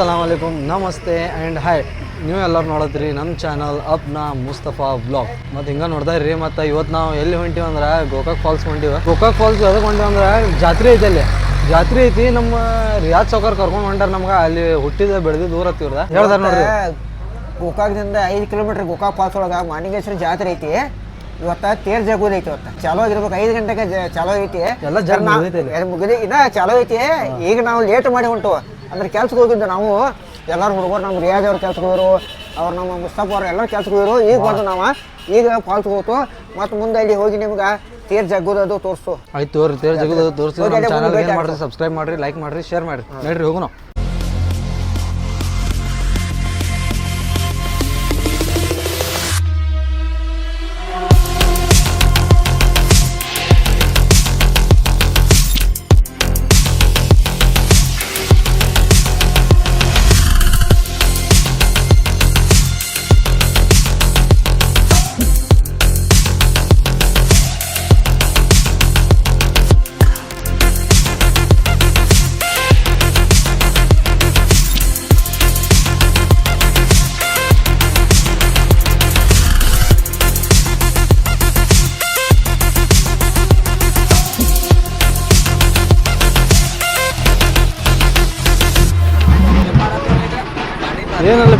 ಅಸ್ಸಲಾಮ್ ಅಲೈಕುಮ್ ನಮಸ್ತೆ and hi ನೀವು ಎಲ್ಲರೂ ನೋಡತ್ರಿ ನಮ್ಮ ಚಾನಲ್ ಅಪ್ನಾ ಮುಸ್ತಫಾ ಬ್ಲಾಗ್ ಮತ್ತು ಹಿಂಗೆ ನೋಡ್ತಾ ರೀ ಮತ್ತು ಇವತ್ತು ನಾವು ಎಲ್ಲಿ ಹೊಂಟೀವಿ ಅಂದ್ರೆ ಗೋಕಾಕ್ ಫಾಲ್ಸ್ ಹೊಂಟೀವಿ. ಗೋಕಾಕ್ ಫಾಲ್ಸ್ ಎದಕ್ಕೆ ಹೊಂಟೀವಿ ಅಂದ್ರೆ ಜಾತ್ರೆ ಐತೆ ಅಲ್ಲಿ. ಜಾತ್ರೆ ಐತಿ ನಮ್ಮ ರಿಯಾಜ್ ಚೌಕರ್ ಕರ್ಕೊಂಡು ಹೊಂಟಾರ ನಮ್ಗೆ. ಅಲ್ಲಿ ಹುಟ್ಟಿದ ಬೆಳೆದು ದೂರ ಹತ್ತಿವ್ರದ ಹೇಳ್ದಾರೆ ನೋಡ್ರಿ. ಗೋಕಾಕ್ದಿಂದ ಐದು ಕಿಲೋಮೀಟರ್ ಗೋಕಾಕ್ ಫಾಲ್ಸ್ ಒಳಗೆ ಮಾಣಿಕೇಶ್ವರ ಜಾತ್ರೆ ಐತಿ. ಇವತ್ತ ತೇರ್ ಜಗುದ್ ಐತಿ ಇವತ್ತ. ಚಾಲೋ ಆಗಿರ್ಬೇಕು ಐದು ಗಂಟೆಗೆ ಚಾಲೋ ಐತಿ. ಎಲ್ಲ ಮುಗ್ದಿ ಇನ್ನ ಚಾಲೋ ಐತಿ. ಈಗ ನಾವು ಲೇಟ್ ಮಾಡಿ ಹೊಂಟು ಅಂದ್ರೆ ಕೆಲ್ಸಕ್ಕೆ ಹೋಗಿದ್ದು ನಾವು ಎಲ್ಲರೂ ಹುಡುಗರು ನಮ್ಮ ರಿಯಾಜ್ ಅವ್ರ ಕೆಲ್ಸಕ್ಕೆ ಹೋದ್ರು ಅವ್ರು ನಮ್ಮ ಮುಸ್ತಫ್ ಅವ್ರು ಎಲ್ಲರೂ ಕೆಲ್ಸಕ್ಕೆ ಹೋದ್ರು ಈಗ ಬಂದು ನಾವು ಈಗ ಫಾಲ್ಸ್ ಹೋಗ್ತು ಮತ್ತು ಮುಂದೆ ಅಲ್ಲಿ ಹೋಗಿ ನಿಮ್ಗೆ ತೇರ್ ಜಗ್ಗೋದು ತೋರಿಸು. ಆಯ್ತು ತೋರಿ ತೇರ್ ಜಗ್ಗೋದು ತೋರಿಸಿ ಸಬ್ಸ್ಕ್ರೈಬ್ ಮಾಡ್ರಿ ಲೈಕ್ ಮಾಡ್ರಿ ಶೇರ್ ಮಾಡ್ರಿ ನೋಡ್ರಿ ಹೋಗೋಣ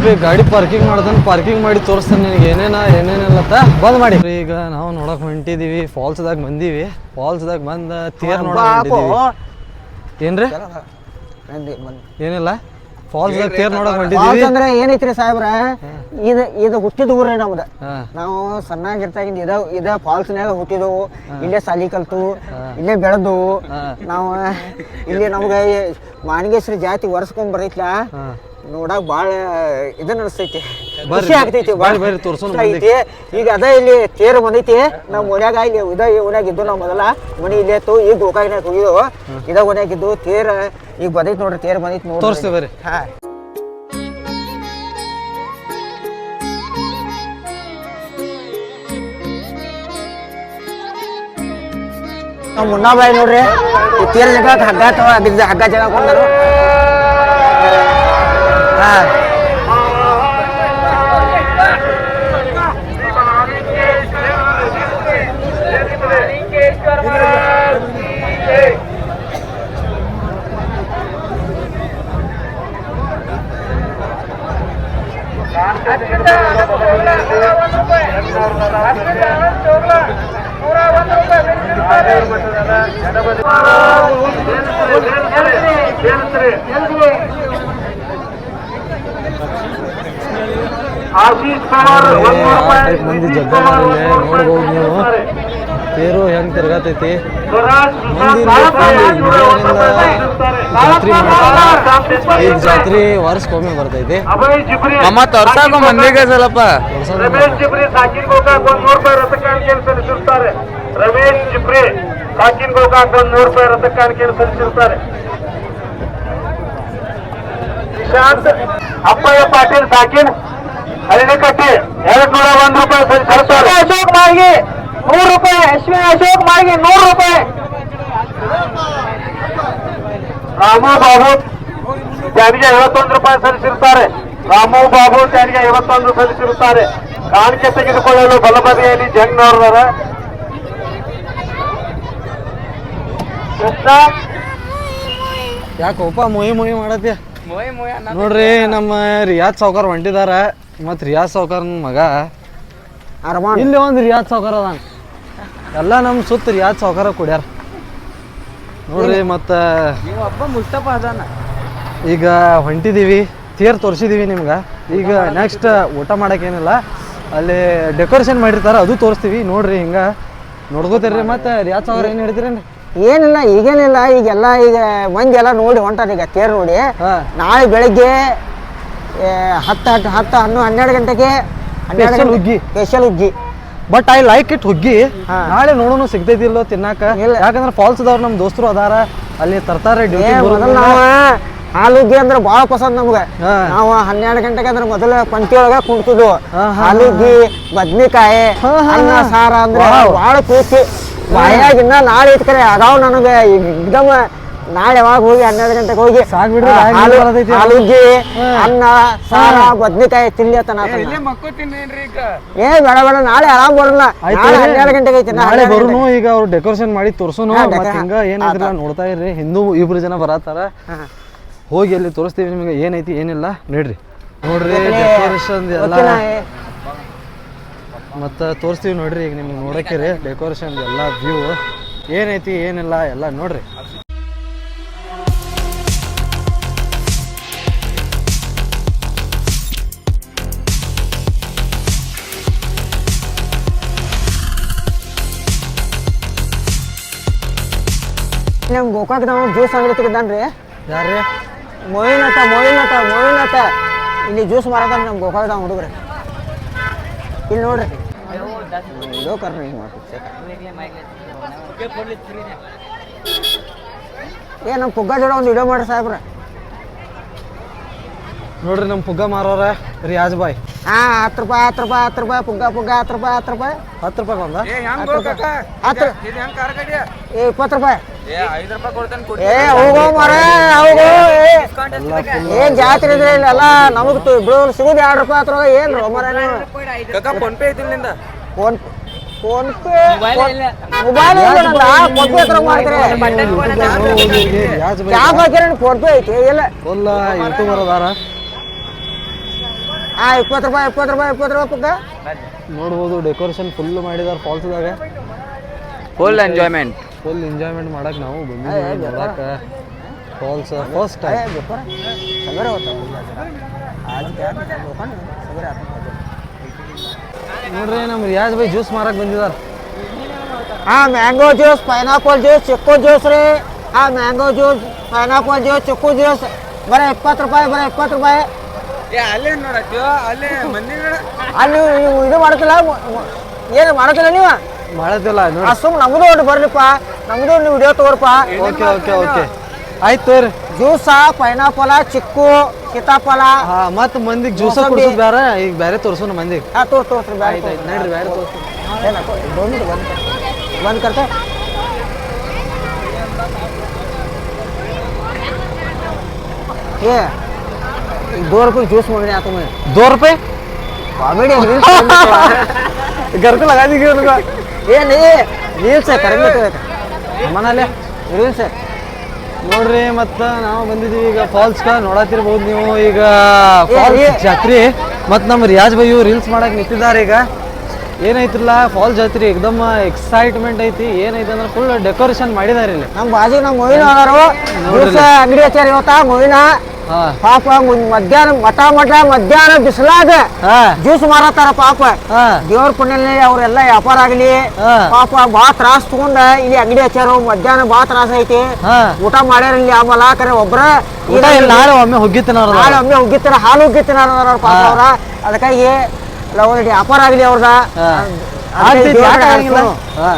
ಏನಲ್ಲಪ್ಪಿ ಗಾಡಿ ಪಾರ್ಕಿಂಗ್ ಮಾಡ್ತಾನೆ ಪಾರ್ಕಿಂಗ್ ಮಾಡಿ ತೋರಿಸ್ತಾನೆ ನಿನಗೆ. ಏನೇನ ಏನೇನಲ್ಲ ಬಂದ್ ಮಾಡಿ. ಈಗ ನಾವು ನೋಡಕ್ ಹೊಂಟಿದೀವಿ ಫಾಲ್ಸ್ದಾಗ ಬಂದೀವಿ. ಫಾಲ್ಸ್ದಾಗ ಬಂದ ತೇರ್ ನೋಡಕ್ ಏನ್ರಿ? ಏನಿಲ್ಲ? ಫಾಲ್ಸ್ದಾಗ ತೇರ್ ನೋಡಕ್ ಹೊಂಟಿದೀವಿ. ಅಂದ್ರೆ ಏನೈತ್ರಿ ಸಾಹೇಬ್ರ? ಇದು ಇದು ಹುಟ್ಟಿದ ಊರೇ ನಮ್ದು. ನಾವು ಸಣ್ಣಾಗಿರ್ತಾಗಿಂದ ಇದ ಇದ ಫಾಲ್ಸ್ನ್ಯಾಗ ಹುಟ್ಟಿದವು. ಇಲ್ಲೇ ಸಾಲಿ ಕಲ್ತು ಇಲ್ಲೇ ಬೆಳೆದು. ನಾವು ಇಲ್ಲಿ ನಮ್ಗೆ ಮಾನಗೇಶ್ವರಿ ಜಾತಿ ಒರೆಸ್ಕೊಂಡ್ ಬರೈತ್ಲಾ? ನೋಡಕ್ ಭಾಳ ಇದನ್ನ ಅನಿಸ್ತೈತಿ. ಖುಷಿ ಆಗ್ತೈತಿ ಭಾಳ ಬೇರೆ ಐತಿ ಈಗ ಅದ ಇಲ್ಲಿ ತೇರು ಬಂದೈತಿ. ನಮ್ಮ ಮನ್ಯಾಗ ಇಲ್ಲಿ ಇದ ಓಣ್ಯಾಗ ಇದ್ದು ನಾವು ಮೊದಲ. ಮನಿ ಇಲ್ಲೇ ಇತ್ತು ಈಗ ಗೋಕಾಗಿನಾಗ ಹೋಗಿದ್ದು ಇದ ಓಣ್ಯಾಗ ಇದ್ದು ತೇರ ಈಗ ಬಂದೈತಿ ನೋಡ್ರಿ ತೇರು ಬಂದೈತಿ ನೋಡಿ ತೋರಿಸ್ತೀವಿ ಬರ್ರಿ. ಹಾ. ನಾವು ಮುನ್ನಾಬಾಯಿ ನೋಡ್ರಿ ತೇರ್ ಜಾಗ ಹಗ್ಗ ಹಗ್ಗ ಜಗ ಕೊಂಡರು ಹಾ ಆಶೀಶ್ ಪವಾರ್ ಒಂದು ಆ ರೂಪಾಯಿ ಟೈಪ್ ಮಂದಿ ಜಗ್ಗಾರಲ್ಲಿ ನೋಡ್ಬೋದು ನೀವು. ತೇರು ಹೆಂಗ್ ತಿರ್ಗಾತೈತಿ? ಜಾತ್ರೆ ಮಾಡ್ತಾರೆ ಈಗ ಜಾತ್ರೆ ವರ್ಷಕ್ಕೊಮ್ಮೆ ಬರ್ತೈತಿ ಅಮ್ಮ ತೋರ್ಸಾಕ ಮಂದಿಗೆ ಸ್ವಲ್ಪ. ರಮೇಶ್ ಜಿಬ್ರಿ ಸಾಕಿನ್ ಗೋಕಾಕ್ ಒಂದ್ ನೂರು ರೂಪಾಯಿ ರಥ ಕಾಣಿಕೆಯನ್ನು ಸಲ್ಲಿಸಿರ್ತಾರೆ. ರಮೇಶ್ ಜಿಬ್ರಿ ಸಾಕಿನ್ ಗೋಕಾಕ್ ಒಂದ್ ನೂರು ರೂಪಾಯಿ ಸಲ್ಲಿಸಿರ್ತಾರೆ. ನಿಶಾಂತ್ ಅಪ್ಪಯ್ಯ ಪಾಟೀಲ್ ಸಾಕಿನ್ ಹರಿಣಕಟ್ಟಿ ಎರಡ್ ನೂರ ಒಂದ್ ರೂಪಾಯಿ ಸಲ್ಲಿಸಿರ್ತಾರೆ ಅಶೋಕ್ ಮಾರ್ಗಿ ನೂರು ರೂಪಾಯಿ ಅಶ್ವಿನ್ ಅಶೋಕ್ ಮಾರ್ಗಿ ನೂರು ರೂಪಾಯಿ. ರಾಮು ಬಾಬು ಜಾನಿಗೆ ಐವತ್ತೊಂದು ರೂಪಾಯಿ ಸಲ್ಲಿಸಿರುತ್ತಾರೆ ರಾಮು ಬಾಬು ಜಾನಿಗೆ ಐವತ್ತೊಂದು ಸಲ್ಲಿಸಿರುತ್ತಾರೆ ಕಾಣಿಕೆ ತೆಗೆದುಕೊಳ್ಳಲು ಬಲಬದಿಯಲ್ಲಿ ಜಂಗ್ನವರದಾರ. ಕೃಷ್ಣ? ಯಾಕೋಪ ಮೊಯ್ ಮೊಯ್ ಮಾಡತ್ತೆ? ನೋಡ್ರಿ ನಮ್ಮ ರಿಯಾಜ್ ಸಾವ್ಕಾರ್ ಹೊಂಟಿದಾರ. ಮತ್ ರಿಯಾಜ್ ಸಾವ್ಕಾರ್ ಮಗ. ಅರಮಾನ್ ಇಲ್ಲಿ ಒಂದು ರಿಯಾಜ್ ಸಾವ್ಕಾರ್ ಅದಾನ. ಎಲ್ಲ ನಮ್ಮ ಸುತ್ತ ರಿಯಾಜ್ ಸಾವ್ಕಾರ ಕುಡ್ಯಾರ. ನೋಡ್ರಿ ನೀವು ಒಬ್ಬ ಮುಸ್ತಫ ಅದಾನ. ಈಗ ಹೊಂಟಿದೀವಿ ತೇರ್ ತೋರಿಸಿದೀವಿ ನಿಮ್ಗೆ. ಈಗ ನೆಕ್ಸ್ಟ್ ಊಟ ಮಾಡಕ್ಕೇನಿಲ್ಲ ಅಲ್ಲಿ ಡೆಕೋರೇಷನ್ ಮಾಡಿರ್ತಾರ ಅದು ತೋರಿಸ್ತೀವಿ. ನೋಡ್ರಿ ಹಿಂಗ. ನೋಡ್ಕೋತೀರಿ ಮತ್ತು ರಿಯಾಜ್ ಸಾವ್ಕಾರ ಏನು ಹೇಳ್ತೀರೇನು ಏನಿಲ್ಲ ಈಗೇನಿಲ್ಲ. ಈಗೆಲ್ಲ ಈಗ ಮಂದಿ ಎಲ್ಲ ನೋಡಿ ಹೊಂಟಾರ ಈಗ ತೇರ್ ನೋಡಿ. ನಾಳೆ ಬೆಳಗ್ಗೆ ಹತ್ತು ಹತ್ತು ಹತ್ತು ಹನ್ನೊಂದು ಹನ್ನೆರಡು ಗಂಟೆಗೆ Special ಹುಗ್ಗಿ. ಸ್ಪೆಷಲ್ ಹುಗ್ಗಿ. ಬಟ್ ಐ ಲೈಕ್ ಇಟ್ ಹುಗ್ಗಿ. ಹಾ. ನಾಳೆ ನೋಡೋನು ಸಿಗ್ತೈತಿ ಇಲ್ಲೋ ತಿನ್ನಾಕ. ಇಲ್ಲ. ಯಾಕಂದ್ರೆ ಫಾಲ್ಸ್ ಅದಾವ್ರ ನಮ್ಮ ದೋಸ್ತರು ಅದಾರ. ಅಲ್ಲಿ ತರ್ತಾರೆ ಏ ಡ್ಯೂಟಿ ಮೊದಲು ನಾವು ಹಾಲು ಹುಗ್ಗಿ ಅಂದ್ರೆ ಭಾಳ ಪಸಂದ್ ನಮ್ಗೆ. ಹಾ. ನಾವು ಹನ್ನೆರಡು ಗಂಟೆಗೆ ಅಂದ್ರೆ ಮೊದಲ ಪಂಕ್ತಿ ಒಳಗ ಕುಂತಿದ್ವು. ಹಾ, ಹಾ, ಹಾಲು ಹುಗ್ಗಿ ಬದ್ನಿಕಾಯಿ ಹಾ, ಹಾ, ಅನ್ನ ಹಾ. ಸಾರ ಅಂದ್ರೆ ಬಹಳ ಭಾಳ ಖುಷಿ. ಬಾಯಾಗ ನಾಳೆ ಇಟ್ಕರೆ ಕರೆ ಅದಾವ ನನಗೆ. ಈಗ ಎಕ್ದಮ್ ನಾಳೆ ಯಾವಾಗ ಹೋಗಿ ಹನ್ನೆರಡು ಗಂಟೆಗೆ ಹೋಗಿ ಸಾಕ್ ಬಿಡ್ರಿ, ಆ, ರಾಗಿ ಹಾಲು- ಬರೋದೈತಿ. ಹಾಲುಗ್ಗಿ ಹಾ. ಅನ್ನ ಸಾರ ಬದ್ನಿಕಾಯಿ ತಿನ್ಲಿ ಅಂತ ನಾ ಈಗ? ಏ ಬೇಡ ಬೇಡ ನಾಳೆ ಆರಾಮ್ ಬರೋಣ ಆಯ್ತು ನಾಳೆ ರೀ. ಹನ್ನೆರಡು ಗಂಟೆಗೆ ಐತಿ ನಾ ನಾಳೆ ಹನ್ನೆರಡು ಬರುನು ಈಗ ಅವ್ರು ಡೆಕೋರೇಷನ್ ಮಾಡಿ ತೋರ್ಸೋನು ಹಾ, ಮತ್ತೆ ಹಿಂಗ ನೋಡ್ತಾ ಇರ್ರಿ. ಹಿಂದೂ ಇಬ್ರು ಜನ ಬರತ್ತಾರ. ಹಾ. ಹೋಗಿ ಅಲ್ಲಿ ತೋರಿಸ್ತೀವಿ ನಿಮಗೆ ಏನೈತಿ ಏನಿಲ್ಲ ನೋಡ್ರಿ. ನೋಡ್ರಿ ಮತ್ತ ಡೆಕೋರೇಷನ್ ಎಲ್ಲ. ಮತ್ತೆ ತೋರಿಸ್ತೀವಿ ನೋಡ್ರಿ ಈಗ ನಿಮ್ಗೆ ನೋಡಕ್ಕೆ ರೀ ಡೆಕೋರೇಷನ್ ಎಲ್ಲ ವ್ಯೂ ಏನೈತಿ ಏನಿಲ್ಲ ಎಲ್ಲ ನೋಡ್ರಿ. ನಮ್ ಗೋಕಾಕ್ ನಾವು ಜ್ಯೂಸ್ ಅಂಗಡಿ ತೆಗ್ದಾನ್ರಿ ಯಾರ್ರಿ? ಮೊಯಿನಟ ಮೊಯಿನಟ ಮೊಯಿನಟ ಇಲ್ಲಿ ಜ್ಯೂಸ್ ಮಾರತಾನ ನಮ್ ಗೋಕಾಕ್ ಹುಡುಗ್ರಿ. ಇಲ್ಲಿ ನೋಡ್ರಿ. ಇದು ಕರ್ರಿ ಏ ನಮ್ಮ ಪುಗ್ಗ ಜೋಡ ಒಂದು ವಿಡಿಯೋ ಮಾಡ್ರಿ ಸಾಹೇಬ್ರ. ನೋಡ್ರಿ ನಮ್ಮ ಪುಗ್ಗ ಮಾರೋರ ರಿಯಾಜ್ ಬಾಯ್ ಹಾ ಹತ್ತು ರೂಪಾಯಿ ಹತ್ತು ರೂಪಾಯಿ ಹತ್ತು ರೂಪಾಯಿ ಪುಗ್ಗ ಪುಗ್ಗ ಹತ್ತು ರೂಪಾಯಿ ಹತ್ತು ರೂಪಾಯಿ. ಹತ್ತು ರೂಪಾಯಿ ಒಂದ ಏ ಹೆಂಗ್ ಕಾಕ ಹತ್ತು ಕಡಿಯ ಏ ಇಪ್ಪತ್ತು ರೂಪಾಯಿ. ಏ ಐದ್ ರೂಪಾಯಿ ಕೊಡ್ತೇನೆ ಕೊಡಿ ಏ ಹೋಗೋ ಮರ ಹೋಗೋ. ಏನ್ ಜಾತ್ರೆ ಇದ್ರೆ ಇಲ್ಲೆಲ್ಲ ನಮಗ್ ಬಿಡು ಸಿಗುದು ಎರಡು ರೂಪಾಯಿ ಹತ್ರ ಏನ್ ಮರ ಫೋನ್ ಪೇ ಐತಿ ನಿಂದ? Phone PhonePe mobile PhonePe ಹತ್ರ ಮಾಡ್ತಾರೆ. ಕ್ಯಾಬ್ ಹಾಕಿರ ಫೋನ್ ಪೇ ಐತಿ. ಇಲ್ಲ. ಫುಲ್ ಎಂಟು ಬರೋದಾರ ಆ ಇಪ್ಪತ್ತು ರೂಪಾಯಿ ಇಪ್ಪತ್ತು ರೂಪಾಯಿ ಇಪ್ಪತ್ತು ರೂಪಾಯಿ ಪಕ್ಕ. ನೋಡ್ಬೋದು ಡೆಕೋರೇಷನ್ ಫುಲ್ ಮಾಡಿದಾರೆ ಫಾಲ್ಸ್ದಾಗ ಫುಲ್ ಎಂಜಾಯ್ಮೆಂಟ್ ಫುಲ್ ಎಂಜಾಯ್ಮೆಂಟ್ ಮಾಡಕ್ಕೆ ನಾವು ಬಂದಿದ್ದೀವಿ ನೋಡಕ್ಕೆ. ಫಾಲ್ಸ್ ಫಸ್ಟ್ ಟೈಮ್ ಸಗರೆ ನೋಡ್ರಿ ನಮ್ಮ ರಿಯಾಜ್ ಬೈ ಜ್ಯೂಸ್ ಮಾರಕ್ಕೆ ಬಂದಿದಾರ. ಹಾಂ ಮ್ಯಾಂಗೋ ಜ್ಯೂಸ್ ಪೈನಾಪಲ್ ಜ್ಯೂಸ್ ಚಿಕ್ಕು ಜ್ಯೂಸ್ ರೀ. ಹಾಂ ಮ್ಯಾಂಗೋ ಜ್ಯೂಸ್ ಪೈನಾಪಲ್ ಜ್ಯೂಸ್ ಚಿಕ್ಕು ಜ್ಯೂಸ್ ಬರೀ ಇಪ್ಪತ್ತು ರೂಪಾಯಿ ಬರೀ ಇಪ್ಪತ್ತು ರೂಪಾಯಿ. ಅಲ್ಲಿ ಇದು ಮಾಡ್ತಿಲ್ಲ ಏನು ಮಾಡ್ತಿಲ್ಲ ನೀವು? ಮಾಡತ್ತಿಲ್ಲ ಆ ನೋಡಿ ಸುಮ್ ನಮ್ದು ಒಂದು ಬರ್ರಿಪ್ಪ ನಮ್ದು ಒಂದು ವಿಡಿಯೋ ತಗೋರಪ್ಪ ಓಕೆ ಓಕೆ ಓಕೆ ಆಯ್ತು ತೋರಿ ಜ್ಯೂಸ ಪೈನಾಪಲ ಚಿಕ್ಕು ಸೀತಾಫಲ ಹಾ ಮತ್ ಮಂದಿಗೆ ಜ್ಯೂಸ ಮೋಸಂಬಿ. ಕುಡಿಸೋದು ಬೇರೆ ಈಗ ಬೇರೆ ತೋರ್ಸೋಣ ಮಂದಿಗೆ ಹಾ ತೋರ್ಸ್ ತೋರ್ಸ್ರಿ ಬ್ಯಾಡ ಆಯ್ತು ಆಯ್ತು ನಡ್ರಿ ಬೇರೆ ತೋರ್ಸು ಏನಪ್ಪ दोन मिनिट बंद कर बंद करते ये दो रुपये जूस मांगने आता मैं दो रुपए कॉमेडी घर को लगा दीजिए उनका ये नहीं रील्स है करेंगे तो ಮನೇಲೆ रील्स है ನೋಡ್ರಿ ಮತ್ತ ನಾವು ಬಂದಿದೀವಿ ಈಗ ಫಾಲ್ಸ್ ನೋಡತ್ತಿರ್ಬೋದು ನೀವು ಈಗ ಏ, ಫಾಲ್ಸ್ ಏ. ಜಾತ್ರೆ ಮತ್ ನಮ್ಮ ರಿಯಾಜ್ ಬೈಯು ರೀಲ್ಸ್ ಮಾಡಕ್ ನಿಂತಿದ್ದಾರೆ ಈಗ ಏನೈತಿಲ್ಲ ಫಾಲ್ಸ್ ಜಾತ್ರೆ ಎಕ್ದಮ್ ಎಕ್ಸೈಟ್ಮೆಂಟ್ ಐತಿ ಏನೈತಿ ಅಂದ್ರೆ ಫುಲ್ ಡೆಕೋರೇಷನ್ ಮಾಡಿದಾರೆ ಇಲ್ಲಿ ನಮ್ಮ ಬಾಜು ನಮ್ಮ ಮೊಯ್ನ ಅದಾರು ಜ್ಯೂಸ್ ಅಂಗಡಿ ಹಚ್ಚಾರ ಇವತ್ತ ಮೊಯ್ನ ಹಾ ಪಾಪ ಮುಂದ್ ಮಧ್ಯಾಹ್ನ ಮಠ ಮಠ ಮಧ್ಯಾಹ್ನ ಬಿಸಿಲಾಗ ಹಾ. ಜ್ಯೂಸ್ ಮಾರತಾರ ಪಾಪ. ದೇವ್ರ ಪುಣ್ಯ ಅವ್ರೆಲ್ಲ ವ್ಯಾಪಾರ ಆಗ್ಲಿ. ಪಾಪ ಬಾ ತ್ರಾಸ್ ತಗೊಂಡ ಇಲ್ಲಿ ಅಂಗಡಿ ಹಚ್ಚಾರು ಮಧ್ಯಾಹ್ನ ಬಾ ತ್ರಾಸ ಐತಿ. ಊಟ ಮಾಡ್ಯಾರ ಇಲ್ಲಿ ಆಮಲ ಕರೆ ಒಬ್ರ. ನಾಳೆ ಒಮ್ಮೆ ಹೋಗಿತ್ತೇನ ನಾಳೆ ಒಮ್ಮೆ ಉಗ್ಗಿತ್ತಾರ ಹಾಲು ಉಗ್ಗಿತ್ತಾರ ಪಾಪ ಅವ್ರ. ಅದಕ್ಕಾಗಿ ವ್ಯಾಪಾರ ಆಗ್ಲಿ ಅವ್ರದ. ಹಾ. ಅದಕ್ಕೆ ಆಗ್ತೈತಿ, ದೇವ್ರ ಯಾಕೆ ಆಗಿಲ್ಲ? ಹಾರ್ಸು. ಹಾ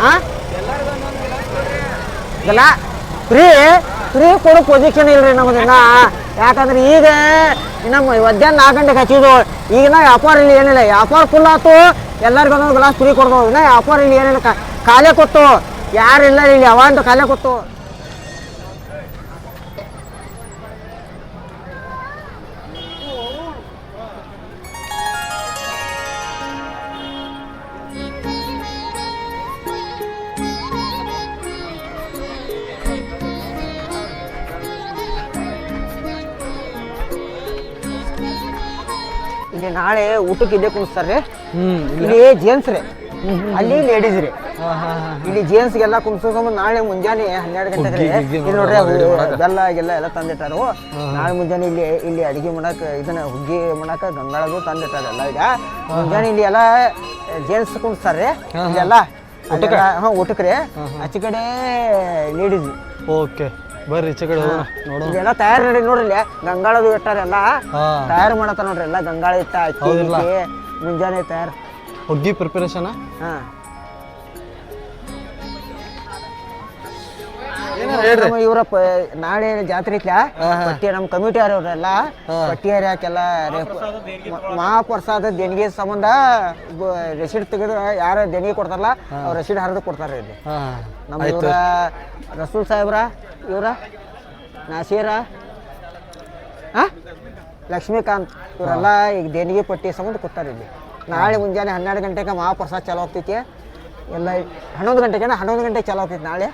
ಆ? ಇಲ್ಲ ಫ್ರೀ ಫ್ರೀ ಕೊಡೋ ಪೊಸಿಷನ್ ಇಲ್ರಿ ನಮ್ದು ಇನ್ನ. ಯಾಕಂದ್ರೆ ಈಗ ಇನ್ನ ಮ- ಮಧ್ಯಾಹ್ನ ನಾಲ್ಕು ಗಂಟೆಗೆ ಹಚ್ಚಿದ್ವು ಈಗಿನ ವ್ಯಾಪಾರ ಇಲ್ಲಿ ಏನಿಲ್ಲ. ವ್ಯಾಪಾರ ಫುಲ್ ಆಯ್ತು ಎಲ್ಲರಿಗೂ ಒಂದೊಂದು ಗ್ಲಾಸ್ ಫ್ರೀ ಕೊಡ್ತಾವ ಇನ್ನ ವ್ಯಾಪಾರ ಇಲ್ಲಿ ಏನಿಲ್ಲ. ಕಾಲೇ ಕೊಟ್ಟು. ಯಾರಿಲ್ಲ ಇಲ್ಲಿ ಅವಂತ ಕಾಲೇ ಕೊಟ್ಟು. ನಾಳೆ ಊಟಕ್ಕೆ ಇದೆ ಕುಣಿಸ್ತಾರೆ ಹ್ಮ್ ಇಲ್ಲಿ. ಜೇನ್ಸ್ ರೀ. ಅಲ್ಲಿ ಲೇಡೀಸ್ ರೀ. ಹಾ ಹಾ ಹಾ ಇಲ್ಲಿ ಜೇನ್ಸ್ಗೆಲ್ಲ ಕುಣಿಸೋ ಸಂಬಂಧ ನಾಳೆ ಮುಂಜಾನೆ ಹನ್ನೆರಡು ಗಂಟೆಗೆ ಇಲ್ಲಿ ನೋಡ್ರಿ. ಬೆಲ್ಲ ಎಲ್ಲಾ ಎಲ್ಲ ತಂದಿಟ್ಟಾರು. ನಾಳೆ ಮುಂಜಾನೆ ಇಲ್ಲಿ ಇಲ್ಲಿ ಅಡಿಗೆ ಮಾಡಕ್ ಇದನ್ನ ಹುಗ್ಗಿ ಮಾಡಕ್ ಗಂಗಾಳದು ತಂದಿಟ್ಟಾರ ಎಲ್ಲ ಈಗ. ಮುಂಜಾನೆ ಇಲ್ಲಿ ಎಲ್ಲ ಜೇನ್ಸ್ ಕುಣಿಸ್ತಾರೆ ಇಲ್ಲೆಲ್ಲ ಹಾ ಊಟಕ್ಕೆ ರೀ. ಆಚೆ ಕಡೆ ಲೇಡೀಸ್ ಓಕೆ ಬರ್ರಿ ಈಚೆ ಕಡೆ ಹೋಗೋಣ ನೋಡೋಣ. ತಯಾರು ನಡಿ ನೋಡ್ರಿ ಗಂಗಾಳದು ಇಟ್ಟಾರ ಎಲ್ಲ. ಹಾ. ತಯಾರು ಮಾಡತ್ತ ನೋಡ್ರಿ ಎಲ್ಲ ಗಂಗಾಳ ಇಟ್ಟ ಅಕ್ಕಿ ಹೌದಿಲ್ಲ? ಗಿಕ್ಕಿ ಮುಂಜಾನೆ ತಯಾರು. ಹುಗ್ಗಿ ಪ್ರಿಪರೇಷನ್ ಹಾ. ಇವ್ರ ನಾಳೆ ಜಾತ್ರೆ ಐತ್ಲ? ಪಟ್ಟಿ ನಮ್ಮ ಕಮಿಟಿ ಅವ್ರೆಲ್ಲ ಪಟ್ಟಿ ಹರಿಯಾಕೆಲ್ಲ ಮಹಾಪ್ರಸಾದ ದೇಣಿಗೆ ಸಂಬಂಧ ರೆಸಿಡ್ ತೆಗೆದು ಯಾರು ದೇಣಿಗೆ ಕೊಡ್ತಾರಲ್ಲ ಅವ್ರ ರೆಸಿಡ್ ಹರಿದು ಕೊಡ್ತಾರೆ ಇಲ್ಲಿ. ನಮ್ಮ ಇವರ ರಸೂಲ್ ಸಾಹೇಬ್ರ ಇವರ ನಾಸೀರ? ಲಕ್ಷ್ಮೀಕಾಂತ್ ಇವರೆಲ್ಲ ಈಗ ದೇಣಿಗೆ ಪಟ್ಟಿ ಸಂಬಂಧ ಕೊಡ್ತಾರೆ ಇಲ್ಲಿ. ನಾಳೆ ಮುಂಜಾನೆ ಹನ್ನೆರಡು ಗಂಟೆಗೆ ಮಹಾಪ್ರಸಾದ ಚಾಲು ಆಗ್ತೈತಿ. ಎಲ್ಲ ಹನ್ನೊಂದು ಗಂಟೆಗೆ ಹನ್ನೊಂದು ಗಂಟೆಗೆ ಚಾಲು ಆಗ್ತೈತಿ ನಾಳೆ.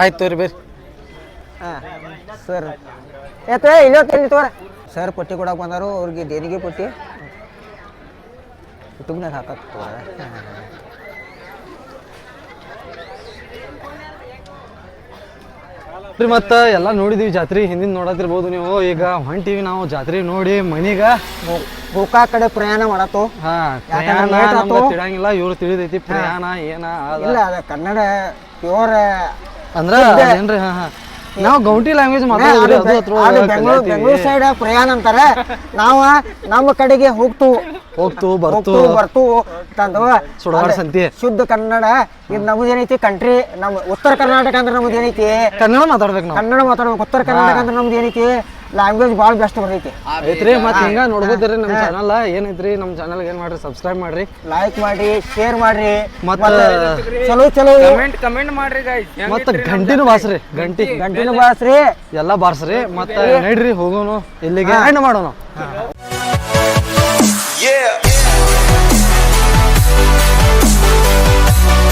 ಆಯ್ತು ತೋರಿ ಬೇರೆ ಹಾಂ. ಸರ್. ಏತೋ ಇಲ್ಲೋ ತಲ್ಲಿ ತೋರ. ಸರ್ ಪಟ್ಟಿ ಕೊಡಕ್ಕೆ ಬಂದಾರು ಅವ್ರಿಗೆ ದೇಣಿಗೆ ಪಟ್ಟಿ. ಕುಟುಂಬನಾಗ ಹಾಕತ್ ತೋರ. ರೀ ಮತ್ತೆ ಎಲ್ಲ ನೋಡಿದೀವಿ ಜಾತ್ರೆ ಹಿಂದಿನ ನೋಡತಿರ್ಬೋದು ನೀವು. ಈಗ ಹೊಂಟಿವಿ ನಾವು ಜಾತ್ರೆ ನೋಡಿ ಮನಿಗ ಗೋಕಾ ಕಡೆ ಪ್ರಯಾಣ ಮಾಡತ್ತು ಹಾ ಪ್ರಯಾಣ ತಿಳಂಗಿಲ್ಲ ಇವ್ರು ತಿಳಿದೈತಿ ಪ್ರಯಾಣ ಏನ ಇಲ್ಲ ಅದ ಕನ್ನಡ ಪ್ಯೂರ್ ಅಂದ್ರ ಏನ್ರಿ? ಹಾ ಹಾ. ನಾವು ಗೌಂಟಿ ಲ್ಯಾಂಗ್ವೇಜ್ ಮಾತಾಡ್ತೀವಿ ಅದು ಅದು ಬೆಂಗಳೂರು ಬೆಂಗಳೂರು ಸೈಡ್ ಪ್ರಯಾಣ ಅಂತಾರೆ. ನಾವು ನಮ್ಮ ಕಡೆಗೆ ಹೋಗ್ತು. ಹೋಗ್ತು ಬರ್ತು. ಬರ್ತು. ತಂದು ಸುಡಗಾಡ್ ಸಂತಿ. ಶುದ್ಧ ಕನ್ನಡ. ಇದು ನಮ್ದು ಏನೈತಿ ಕಂಟ್ರಿ ನಮ್ಮ ಉತ್ತರ ಕರ್ನಾಟಕ ಅಂದ್ರೆ ನಮ್ದು ಏನೈತಿ? ಕನ್ನಡ ಮಾತಾಡ್ಬೇಕು ಕನ್ನಡ ಮಾತಾಡ್ಬೇಕು. ಉತ್ತರ ಕರ್ನಾಟಕ ಅಂದ್ರೆ ನಮ್ದು ಏನೈತಿ? ಲ್ಯಾಂಗ್ವೇಜ್ ಭಾಳ ಬೆಸ್ಟ್ ಬರ್ತೈತಿ. ಐತ್ರಿ ಮತ್ತೆ ಹಿಂಗ ನೋಡ್ಬೋದ್ರಿ ನಮ್ಮ ಚಾನಲ್ ಏನೈತ್ರಿ ನಮ್ಮ ಚಾನಲ್ ಏನ್ ಮಾಡ್ರಿ ಸಬ್ಸ್ಕ್ರೈಬ್ ಮಾಡ್ರಿ. ಲೈಕ್ ಮಾಡಿ ಶೇರ್ ಮಾಡ್ರಿ. ಮತ್ತ ಚಲೋ ಚಲೋ. ಕಮೆಂಟ್ ಕಮೆಂಟ್ ಮಾಡ್ರಿ ಗಾಯ್ಸ್ ಮತ್ತ ಗಂಟಿನೂ ಬಾಸ್ರಿ ಗಂಟಿ. ಗಂಟಿನೂ ಬಾಸ್ರಿ ಎಲ್ಲಾ ಬಾರ್ಸ್ರಿ ಮತ್ತ ನಡ್ರಿ ಹೋಗೋನು. ಇಲ್ಲಿಗೆ ಎಂಡ್ ಮಾಡೋಣ Yeah.